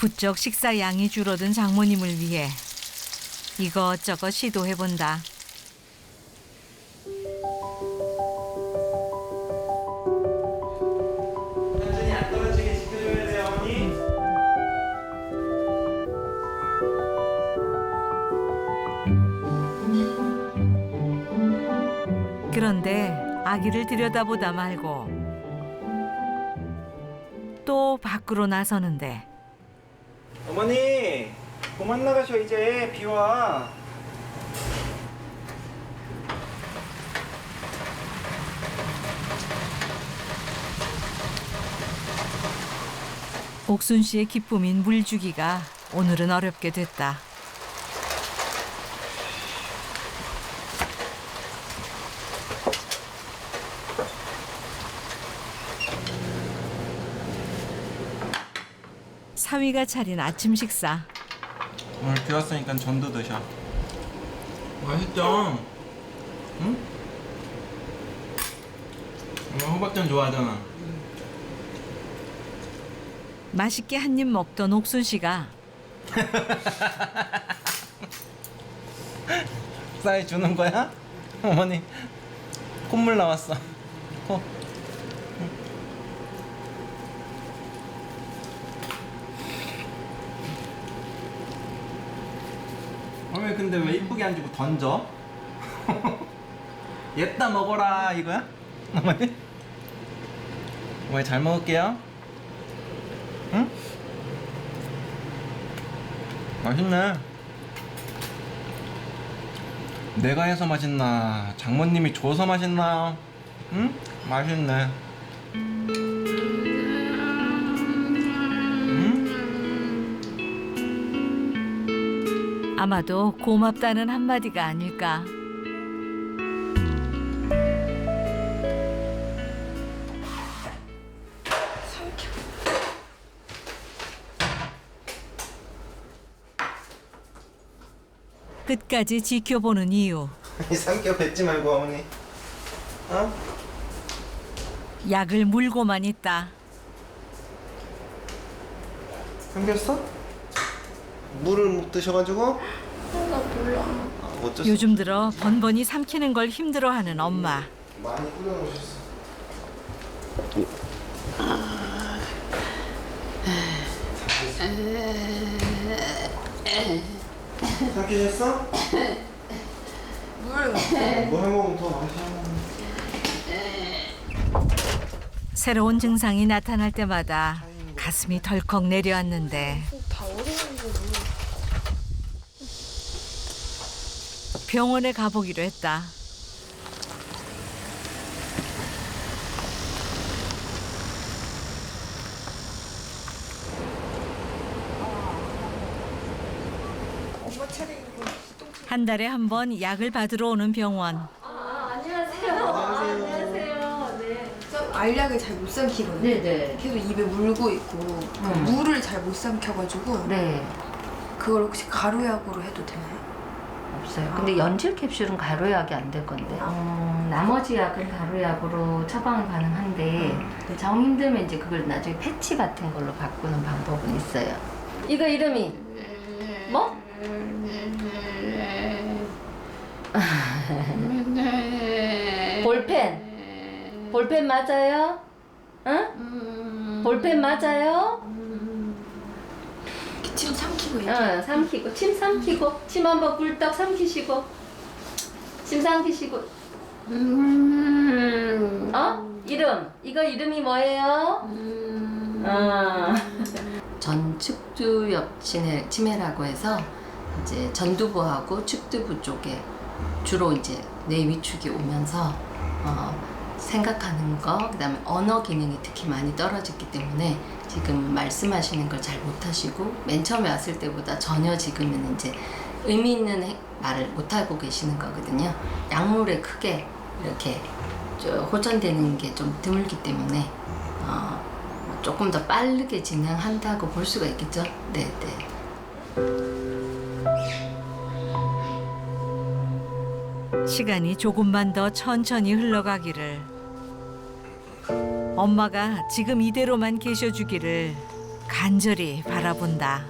부쩍 식사 양이 줄어든 장모님을 위해 이것저것 시도해 본다. 완전히 안 떨어지게 지켜줘야 돼요, 어머니. 그런데 아기를 들여다보다 말고 또 밖으로 나서는데 어머니, 그만 나가셔 이제 비 와. 옥순 씨의 기쁨인 물 주기가 오늘은 어렵게 됐다. 사위가 차린 아침 식사. 오늘 비 왔으니까 전도 드셔. 맛있죠? 응? 엄마 호박전 좋아하잖아. 맛있게 한 입 먹던 옥순 씨가 쌀 주는 거야? 어머니 콧물 나왔어. 코. 어머니 근데 왜 이쁘게 안 주고 던져? 얘다 먹어라 이거야? 어머니? 어머니 잘 먹을게요. 응? 맛있네. 내가 해서 맛있나 장모님이 줘서 맛있나 응? 맛있네 아마도 고맙다는 한마디가 아닐까. 끝까지 지켜보는 이유. 이 삼겹 뱉지 말고 어머니 어? 약을 물고만 있다. 삼겹어? 물을 못 드셔가지고? 나 몰라. 아, 어쩔 수 요즘 들어 번번이 삼키는 걸 힘들어하는 엄마. 없- 많이 끓여놓으셨어 삼키셨어? 물뭐 해먹으면 더 맛있어 새로운 증상이 나타날 때마다 가슴이 덜컥 내려앉는데 병원에 가보기로 했다. 한 달에 한 번 약을 받으러 오는 병원. 알약을 잘 못 삼키거든요. 네네. 계속 입에 물고 있고 그 물을 잘 못 삼켜가지고 네. 그걸 혹시 가루약으로 해도 되나요? 없어요. 근데 연질 캡슐은 가루약이 안 될 건데. 음, 나머지 약은 가루약으로 처방 가능한데 정 힘들면 이제 그걸 나중에 패치 같은 걸로 바꾸는 방법은 있어요. 이거 이름이 뭐? 볼펜. 볼펜 맞아요? 응? 볼펜 맞아요? 이렇게 침삼 키고 이렇게. 응, 삼키고 침 삼키고 침 한번 꿀떡 삼키시고 침 삼키시고 어? 이름 이거 이름이 뭐예요? 어. 전측두엽 치매, 치매라고 해서 이제 전두부하고 측두부 쪽에 주로 이제 뇌 위축이 오면서 어, 생각하는 거 그 다음에 언어 기능이 특히 많이 떨어졌기 때문에 지금 말씀하시는 걸 잘 못하시고 맨 처음에 왔을 때보다 전혀 지금은 이제 의미 있는 해- 말을 못하고 계시는 거거든요. 약물에 크게 이렇게 저 호전되는 게 좀 드물기 때문에 어, 조금 더 빠르게 진행한다고 볼 수가 있겠죠. 네, 네. 시간이 조금만 더 천천히 흘러가기를. 엄마가 지금 이대로만 계셔주기를 간절히 바라본다.